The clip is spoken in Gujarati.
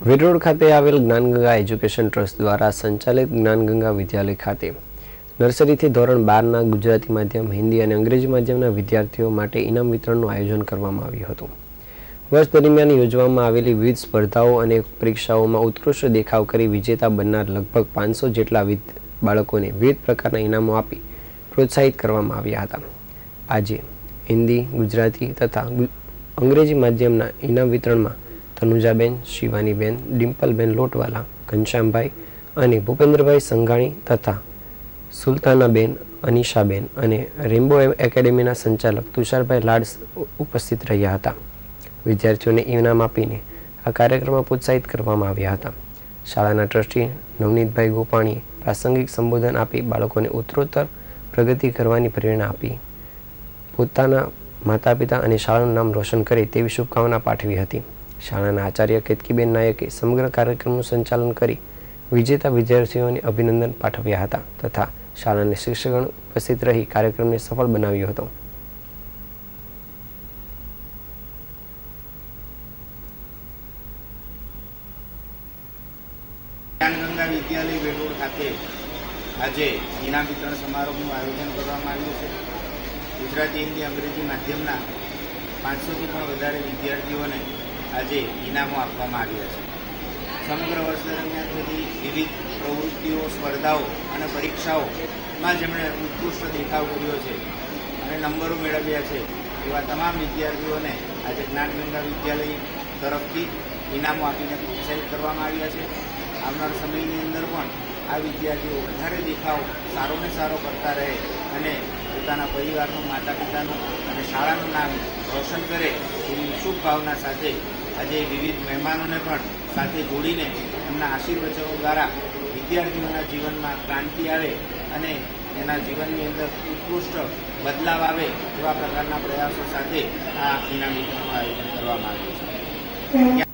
વેરોડ ખાતે આવેલ જ્ઞાનગંગા એજ્યુકેશન ટ્રસ્ટ દ્વારા સંચાલિત જ્ઞાનગંગા વિદ્યાલય ખાતે નર્સરીથી ધોરણ બારના ગુજરાતી માધ્યમ, હિન્દી અને અંગ્રેજી માધ્યમના વિદ્યાર્થીઓ માટે ઇનામ વિતરણનું આયોજન કરવામાં આવ્યું હતું. વર્ષ દરમિયાન યોજવામાં આવેલી વિવિધ સ્પર્ધાઓ અને પરીક્ષાઓમાં ઉત્કૃષ્ટ દેખાવ કરી વિજેતા બનનાર લગભગ પાંચસો જેટલા બાળકોને વિવિધ પ્રકારના ઇનામો આપી પ્રોત્સાહિત કરવામાં આવ્યા હતા. આજે હિન્દી, ગુજરાતી તથા અંગ્રેજી માધ્યમના ઇનામ વિતરણમાં તનુજાબેન, શિવાનીબેન, ડિમ્પલબેન લોટવાલા, ઘનશ્યામભાઈ અને ભૂપેન્દ્રભાઈ સંઘાણી તથા સુલતાનાબેન, અનિશાબેન અને રેમ્બો એકેડેમીના સંચાલક તુષારભાઈ લાડ ઉપસ્થિત રહ્યા હતા. વિદ્યાર્થીઓને ઇનામ આપીને આ કાર્યક્રમમાં પ્રોત્સાહિત કરવામાં આવ્યા હતા. શાળાના ટ્રસ્ટી નવનીતભાઈ ગોપાણીએ પ્રાસંગિક સંબોધન આપી બાળકોને ઉત્તરોત્તર પ્રગતિ કરવાની પ્રેરણા આપી. પોતાના માતા પિતા અને શાળાનું નામ રોશન કરે તેવી શુભકામના પાઠવી હતી. શાળાના આચાર્ય કેતકીબેન નાયકે સમગ્ર કાર્યક્રમનું સંચાલન કરી વિજેતા વિદ્યાર્થીઓને અભિનંદન પાઠવ્યા હતા તથા શાળાના શિક્ષકગણ ઉપસ્થિત રહી કાર્યક્રમને સફળ બનાવ્યો હતો. આજે ઇનામ વિતરણ સમારોહનું આયોજન કરવામાં આવ્યું છે. ગુજરાતી હિન્દી અંગ્રેજી માધ્યમના પાંચસોથી પણ વધારે વિદ્યાર્થીઓને આજે ઇનામો આપવામાં આવ્યા છે. સમગ્ર વર્ષ દરમિયાન થતી વિવિધ પ્રવૃત્તિઓ, સ્પર્ધાઓ અને પરીક્ષાઓમાં જેમણે ઉત્કૃષ્ટ દેખાવ કર્યો છે અને નંબરો મેળવ્યા છે, એવા તમામ વિદ્યાર્થીઓને આજે જ્ઞાનગંગા વિદ્યાલય તરફથી ઇનામો આપીને પ્રોત્સાહિત કરવામાં આવ્યા છે. આવનાર સમયની અંદર પણ આ વિદ્યાર્થીઓ વધારે દેખાવ સારો ને સારો કરતા રહે અને પોતાના પરિવારનું માતા પિતાનું અને શાળાનું નામ રોશન કરે એવી શુભ ભાવના સાથે આજે વિવિધ મહેમાનોને પણ સાથે જોડીને એમના આશીર્વચનો દ્વારા વિદ્યાર્થીઓના જીવનમાં ક્રાંતિ આવે અને એના જીવનની અંદર ઉત્કૃષ્ટ બદલાવ આવે એવા પ્રકારના પ્રયાસો સાથે આ ઇનામ વિતરણનું આયોજન કરવામાં આવ્યું છે.